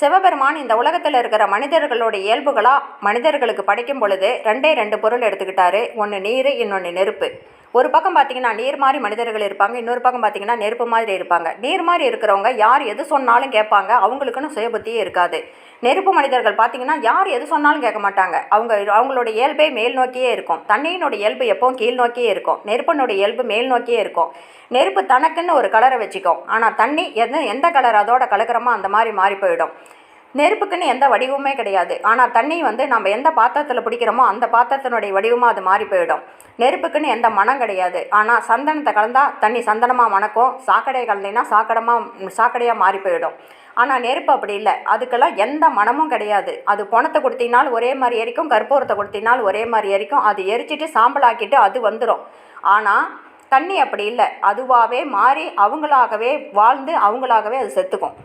சிவபெருமான் இந்த உலகத்தில் இருக்கிற மனிதர்களோட இயல்புகளாக மனிதர்களுக்கு படைக்கும் பொழுது ரெண்டே ரெண்டு பொருள் எடுத்துக்கிட்டாரு. ஒன்று நீர் இன்னொன்று நெருப்பு. ஒரு பக்கம் பார்த்தீங்கன்னா நீர் மாதிரி மனிதர்கள் இருப்பாங்க இன்னொரு பக்கம் பார்த்தீங்கன்னா நெருப்பு மாதிரி இருப்பாங்க. நீர் மாதிரி இருக்கிறவங்க யார் எது சொன்னாலும் கேட்பாங்க அவங்களுக்குன்னு சுயபுத்தியே இருக்காது. நெருப்பு மனிதர்கள் பார்த்தீங்கன்னா யார் எது சொன்னாலும் கேட்க மாட்டாங்க. அவங்க அவங்களோட இயல்பே மேல் நோக்கியே இருக்கும். தண்ணியினோட இயல்பு எப்பவும் கீழ் நோக்கியே இருக்கும். நெருப்பனுடைய இயல்பு மேல் நோக்கியே இருக்கும். நெருப்பு தனக்குன்னு ஒரு கலரை வச்சுக்கும். ஆனால் தண்ணி எது எந்த கலர் அதோட கலக்கிறோமோ அந்த மாதிரி மாறி போயிடும். நெருப்புக்குன்னு எந்த வடிவமே கிடையாது. ஆனால் தண்ணி வந்து நம்ம எந்த பாத்திரத்தில் பிடிக்கிறோமோ அந்த பாத்திரத்தினுடைய வடிவமாக அது மாறி போயிடும். நெருப்புக்குன்னு எந்த மனம் கிடையாது. ஆனால் சந்தனத்தை கலந்தால் தண்ணி சந்தனமாக மணக்கும். சாக்கடை கலந்தீங்கன்னா சாக்கடமாக சாக்கடையாக மாறி போயிடும். ஆனால் நெருப்பு அப்படி இல்லை. அதுக்கெல்லாம் எந்த மனமும் கிடையாது. அது பணத்தை கொடுத்தினாலும் ஒரே மாதிரி எரிக்கும். கற்பூரத்தை கொடுத்தினாலும் ஒரே மாதிரி எரிக்கும். அது எரிச்சிட்டு சாம்பலாக்கிட்டு அது வந்துடும் ஆனால் தண்ணி அப்படி இல்லை. அதுவாகவே மாறி அவங்களாகவே வாழ்ந்து அவங்களாகவே அது செத்துக்கும்.